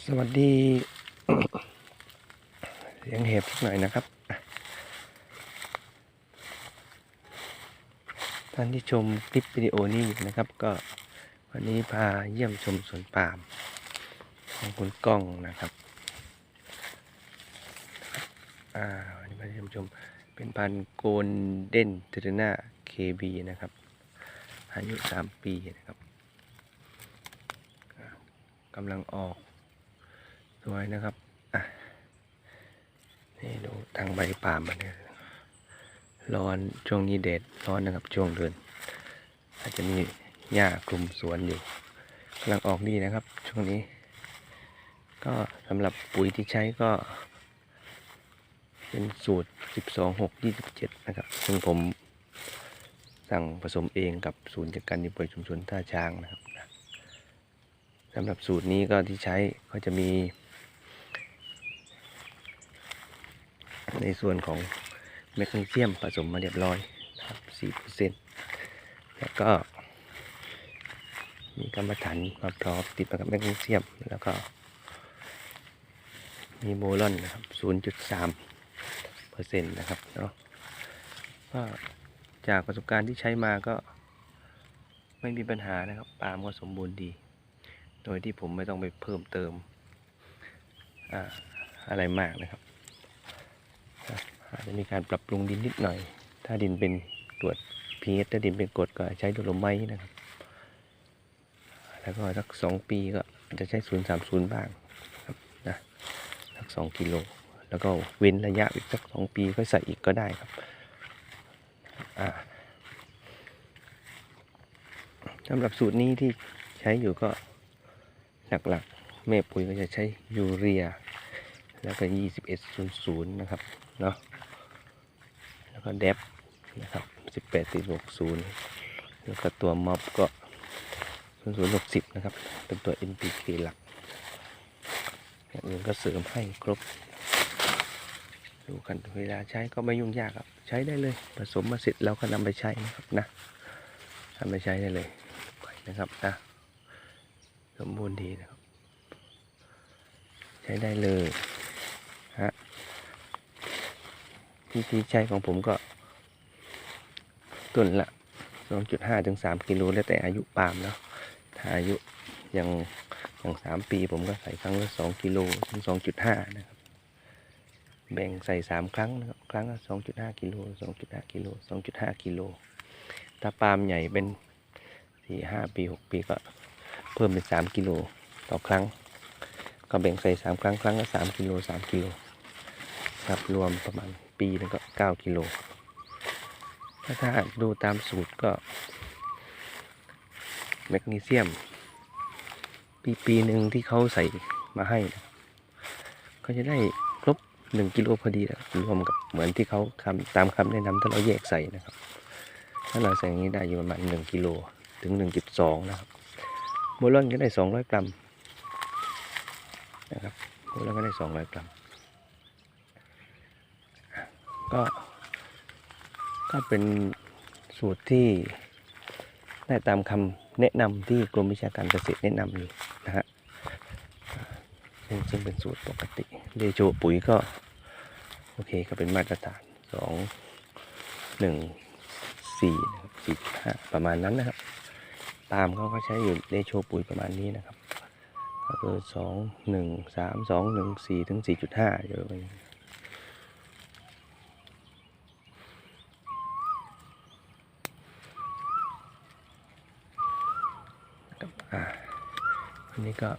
สวัสดี เสียงเห็บสักหน่อยนะครับ ท่านที่ชมคลิปวิดีโอนี้อยู่นะครับ ก็วันนี้พาเยี่ยมชมสวนปาล์มของคุณก้องนะครับอ่าวันนี้มาเยี่ยมชมเป็นพันโกลเด้นเทเรนาเคบีนะครับ อายุ 3 ปีนะครับกำลังออก สวยนะครับอะนี่ดูทางใบปาล์มมันเนี่ยร้อนช่วงนี้แดดร้อนนะครับช่วงเดือนอาจจะมีหญ้าคลุมสวนอยู่กำลังออกดีนะครับ ช่วงนี้ ก็สำหรับปุ๋ยที่ใช้ก็ เป็นสูตร 12 6 27 นะครับ ซึ่งผมสั่งผสมเองกับศูนย์จัดการยุปุ๋ยชุมชนท่าช้างนะครับสำหรับสูตรนี้ก็ที่ใช้ก็จะมี ในส่วนของแมกนีเซียมผสมมาเรียบร้อยครับ4%แล้วก็ มีกรรมฐานมาพร้อมติดมากับแมกนีเซียม แล้วก็ มีโบลอนนะครับ 0.3เปอร์เซ็นต์นะครับเนาะก็จากประสบการณ์ที่ใช้มาก็ไม่มีปัญหานะครับปาล์มก็สมบูรณ์ดี โดยที่ผมไม่ต้องไปเพิ่มเติมออะไรมากนะครับ อาจจะมีการปรับปรุงดินนิดหน่อย ถ้าดินเป็นตรวจ pH ถ้าดินเป็นกรดก็ใช้ดโลไมต์นะครับ แล้วก็สักสองปีก็จะใช้ศูนย์สามศูนย์บ้างครับนะสักสองกิโล แล้วก็เว้นระยะอีกสักสองปีก็ใส่อีกก็ได้ครับอ่าสำหรับสูตรนี้ที่ใช้อยู่ก็หลักๆแม่ปุ๋ยก็จะใช้ยูเรีย แล้วก็ 2100 นะครับ เนาะ แล้วก็เดฟนะครับ18ติด60แล้วก็ตัวม็อบก็0060นะครับ เป็นตัว NPK หลักอย่างอื่นก็เสริมให้ครบ ดูกันเวลาใช้ก็ไม่ยุ่งยากครับ ใช้ได้เลย ผสมมาเสร็จเราก็นำไปใช้นะครับนะนำไปใช้ได้เลยนะครับนะสมบูรณ์ดีนะครับ ใช้ได้เลยฮะ วิธีใช้ของผมก็ต้นละ 2.5ถึง3กิโลแล้วแต่อายุปาล์มแล้วถ้าอายุยังอย่าง3ปีผมก็ใส่ครั้งละ2กิโลถึง2.5นะครับ แบ่งใส่3ครั้งนะครับ ครั้งละ2.5กิโล2.5กิโล2.5กิโล ถ้าปาล์มใหญ่เป็น4 5ปี6ปีก็เพิ่มเป็น3กิโลต่อครั้ง ก็แบ่งใส่3ครั้ง ครั้งละ3กิโล3กิโล ครับรวมประมาณปีนึงก็9กิโลถ้าถ้าดูตามสูตรก็แมกนีเซียม ปีปีหนึ่งที่เขาใส่มาให้นะก็จะได้ครบ1กิโลพอดีนะรวมกับเหมือนที่เขาคำตามคำแนะนำถ้าเราแยกใส่นะครับ ถ้าเราใส่อย่างนี้ได้อยู่ประมาณ1กิโลถึง1.2นะครับโบลอนก็ได้200กรัมนะครับโบลอนก็ได้200กรัม ก็ก็เป็นสูตรที่ได้ตามคำแนะนำที่กรมวิชาการเกษตรแนะนำอยู่นะฮะซึ่งซึ่งเป็นสูตรปกติเรโชปุ๋ยก็ โอเคก็เป็นมาตรฐานสองหนึ่งสี่สี่ห้าประมาณนั้นนะครับ ตามเขาก็ใช้อยู่เรโชปุ๋ยประมาณนี้นะครับ ก็คือสองหนึ่งสามสองหนึ่งสี่ถึงสี่จุดห้าเยอะไป อ่าอั นี้ก็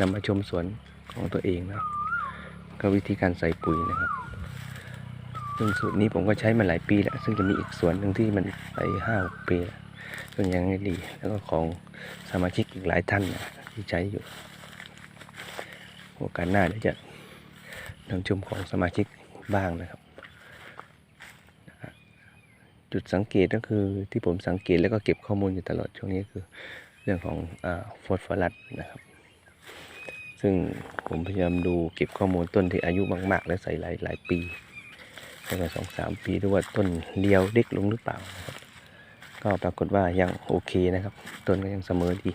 นำมาชมสวนของตัวเองนะก็วิธีการใส่ปุ๋ยนะครับ ซึ่งสูตรนี้ผมก็ใช้มาหลายปีแล้ว ซึ่งจะมีอีกสวนหนึ่งที่มันไปห้าหกปีแล้วซึ่งยังไม่ดี แล้วก็ของสมาชิกอีกหลายท่านนะที่ใช้อยู่โอกาสหน้าเดี๋ยวจะนำชมของสมาชิกบ้างนะครับ จุดสังเกตก็คือที่ผมสังเกตแล้วก็เก็บข้อมูลอยู่ตลอดช่วงนี้คือ รื่องของฟอสฟอรัสนะครับ ซึ่งผมพยายามดูเก็บข้อมูลต้นที่อายุมาก ๆ และใส่หลายหลายปีตั้งแต่สองสามปีดูว่าต้นเลียวเด็กลงหรือเปล่านะครับก็ปรากฏว่ายังโอเคนะครับ ต้นก็ยังเสมอดี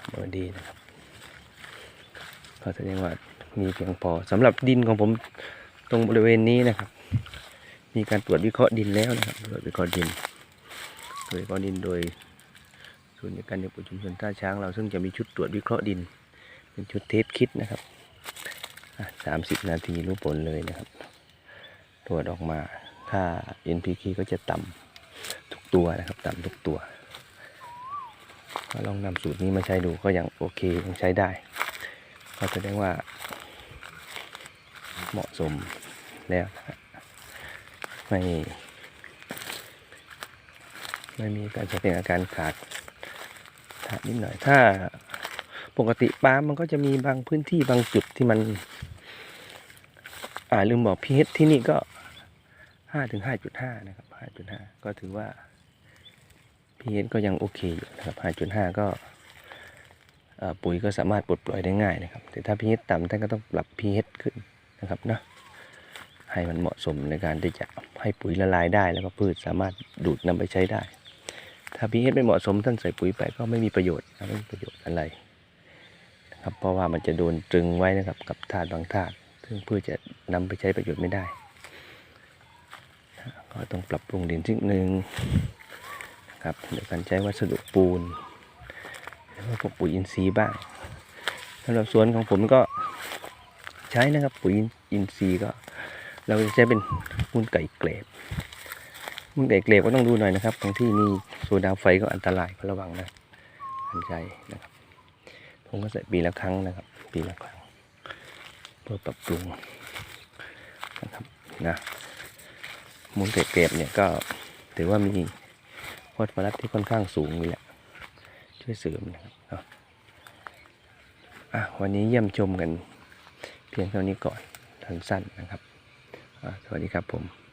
เสมอดีนะครับก็แสดงว่ามีเพียงพอสำหรับดินของผมตรงบริเวณนี้นะครับ มีการตรวจวิเคราะห์ดินแล้วนะครับตรวจวิเคราะห์ดินตรวจวิเคราะห์ดินโดย ศูนย์การเรียนรู้ชุมชนท่าช้างเราซึ่งจะมีชุดตรวจวิเคราะห์ดิน เป็นชุดเทสคิดนะครับสามสิบนาทีรู้ผลเลยนะครับ ตรวจออกมาถ้า NPK ก็จะต่ำทุกตัวนะครับ ต่ำทุกตัวก็ลองนำสูตรนี้มาใช้ดูก็ยังโอเคยังใช้ได้ ก็แสดงว่า เหมาะสมแล้วนะไม่ไม่มีการแสดงอาการขาด นิดหน่อยถ้าปกติปาล์มมันก็จะมีบางพื้นที่บางจุดที่มัน อ่าลืมบอก pH ที่นี่ก็ห้าถึงห้าจุดห้านะครับห้าจุดห้าก็ถือว่า pH ก็ยังโอเคอยู่นะครับห้าจุดห้าก็ปุ๋ยก็สามารถปลดปล่อยได้ง่ายนะครับ แต่ถ้า pH ต่ำท่านก็ต้องปรับ pH ขึ้นนะครับเนาะให้มันเหมาะสมในการที่จะให้ปุ๋ยละลายได้แล้วก็พืชสามารถดูดนำไปใช้ได้ ถ้า pH ไม่เหมาะสมท่านใส่ปุ๋ยไปก็ไม่มีประโยชน์ไม่มีประโยชน์อะไรนะครับ เพราะว่ามันจะโดนตรึงไว้นะครับกับธาตุบางธาตุซึ่งพืชจะนำไปใช้ประโยชน์ไม่ได้ก็ต้องปรับปรุงดินสักหนึ่งนะครับโดยการใช้วัสดุปูนแล้วก็พวกปุ๋ยอินทรีย์บ้างสำหรับสวนของผมก็ใช้นะครับปุ๋ยอินทรีย์ก็ เราจะใช้เป็นมูลไก่เกรด มูลไก่เกรดก็ต้องดูหน่อยนะครับบางที่มีโซดาไฟก็อันตรายก็ระวังนะอันใจนะครับผมก็ใส่ปีละครั้งนะครับ ปีละครั้งเพื่อปรับปรุงนะครับนะมูลไก่เกรดเนี่ยก็ถือว่ามีฟอสฟอรัสที่ค่อนข้างสูงนี่แหละ ช่วยเสริมนะครับเนาะอะวันนี้เยี่ยมชมกัน เพียงเท่านี้ก่อนสั้นๆนะครับ สวัสดีครับผม